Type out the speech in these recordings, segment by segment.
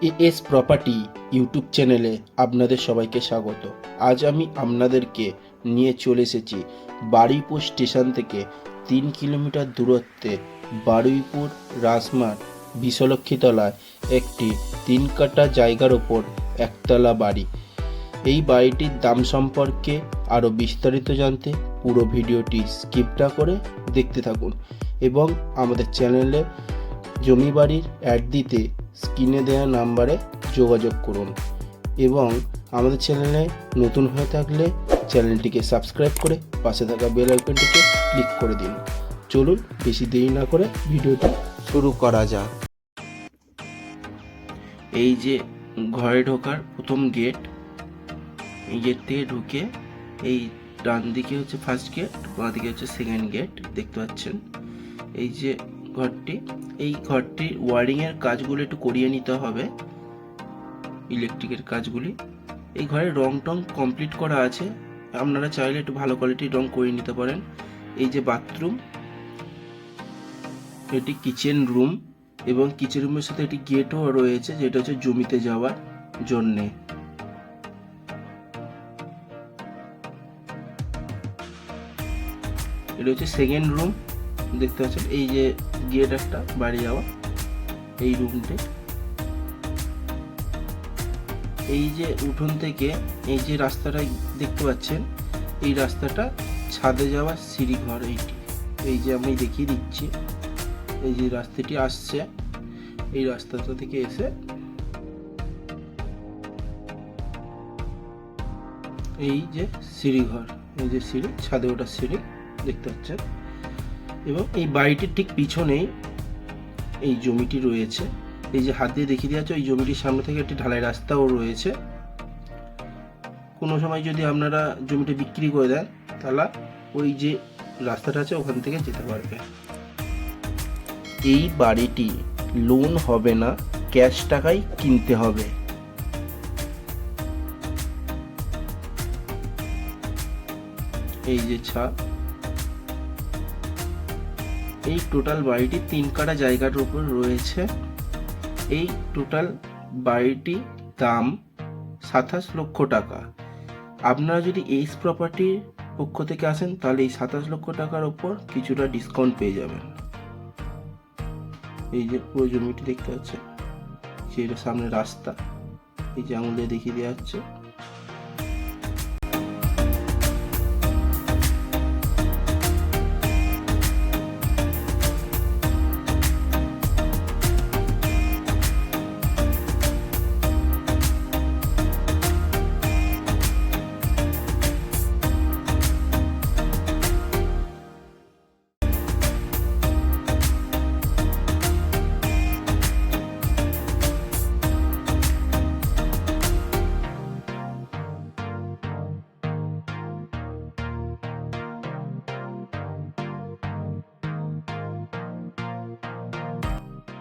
S property YouTube চ্যানেলে আপনাদের সবাইকে স্বাগত। আজ আমি আপনাদেরকে নিয়ে চলে এসেছি বারুইপুর স্টেশন থেকে তিন কিলোমিটার দূরত্বে বারুইপুর রাসমার বিশ্বলক্ষ্মীতলায় একটি তিন কাটা জায়গার ওপর একতলা বাড়ি। এই বাড়িটির দাম সম্পর্কে আরও বিস্তারিত জানতে পুরো ভিডিওটি স্কিপটা করে দেখতে থাকুন এবং আমাদের চ্যানেলে জমি বাড়ির অ্যাড দিতে স্ক্রিনে দেওয়া নাম্বারে যোগাযোগ করুন এবং আমাদের চ্যানেলে নতুন হয়ে থাকলে চ্যানেলটিকে সাবস্ক্রাইব করে পাশে থাকা বেল আইকনটিকে ক্লিক করে দিন। চলুন বেশি দেরি না করে ভিডিওটি শুরু করা যাক। এই যে ঘরে ঢোকার প্রথম গেট, এই গেট ঢুকে এই ডান দিকে হচ্ছে ফার্স্ট গেট বাঁ দিকে হচ্ছে সেকেন্ড গেট দেখতে পাচ্ছেন? এই যে ঘরটি। এই ঘরটির ওয়ারিংয়ের কাজগুলো একটু করিয়ে নিতে হবে ইলেকট্রিকের কাজগুলি। এই ঘরে রং টং কমপ্লিট করা আছে। আপনারা চাইলে একটু ভালো কোয়ালিটির রং করিয়ে নিতে পারেন। এই যে বাথরুম এটি কিচেন রুম এবং কিচেন রুমের সাথে একটি গেটও রয়েছে, যেটা হচ্ছে জমিতে যাওয়ার জন্যে। এটা হচ্ছে সেকেন্ড রুম দেখতে পাচ্ছেন, এই যে গেট একটা বাড়ি যাওয়া, এই রুমটি এই যে উঠোন থেকে এই যে রাস্তাটা দেখতে পাচ্ছেন, এই রাস্তাটা ছাদে যাওয়া সিঁড়ি ঘর এইটি। এই যে আমি দেখিয়ে দিচ্ছি, এই যে রাস্তাটি আসছে, এই রাস্তাটা থেকে এসে এই যে সিঁড়িঘর, এই যে সিঁড়ি, ছাদে ওঠা সিঁড়ি, দেখতে পাচ্ছেন। এবং এই বাড়িটির ঠিক পিছনেই এই জমিটি রয়েছে। এই যে হাত দিয়ে দেখিয়ে দেওয়া আছে ওই জমিটির সামনে থেকে একটি ঢালাই রাস্তাও রয়েছে। কোনো সময় যদি আপনারা জমিটা বিক্রি করে দেন, তাহলে ওই যে রাস্তাটা আছে, ওখান থেকে যেতে পারবে এই বাড়িটি লোন হবে না ক্যাশ টাকায় কিনতে হবে। এই যে ছাদ এই টোটাল বাড়িটি তিন কাটা জায়গার উপর রয়েছে। এই টোটাল বাড়িটি দাম সাতাশ লক্ষ টাকা। আপনারা যদি এইস প্রপার্টির পক্ষ থেকে আসেন, তাহলে এই সাতাশ লক্ষ টাকার ওপর কিছুটা ডিসকাউন্ট পেয়ে যাবেন। এই যে পুরো জমিটি দেখতে পাচ্ছেন এটা সামনে রাস্তা, এই যে আঙুল দেখিয়ে দেওয়া হচ্ছে।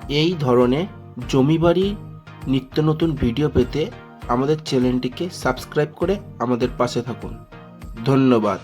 এই ধরনের জমি বাড়ি নিত্য নতুন ভিডিও পেতে আমাদের চ্যানেলটিকে সাবস্ক্রাইব করে আমাদের পাশে থাকুন। ধন্যবাদ।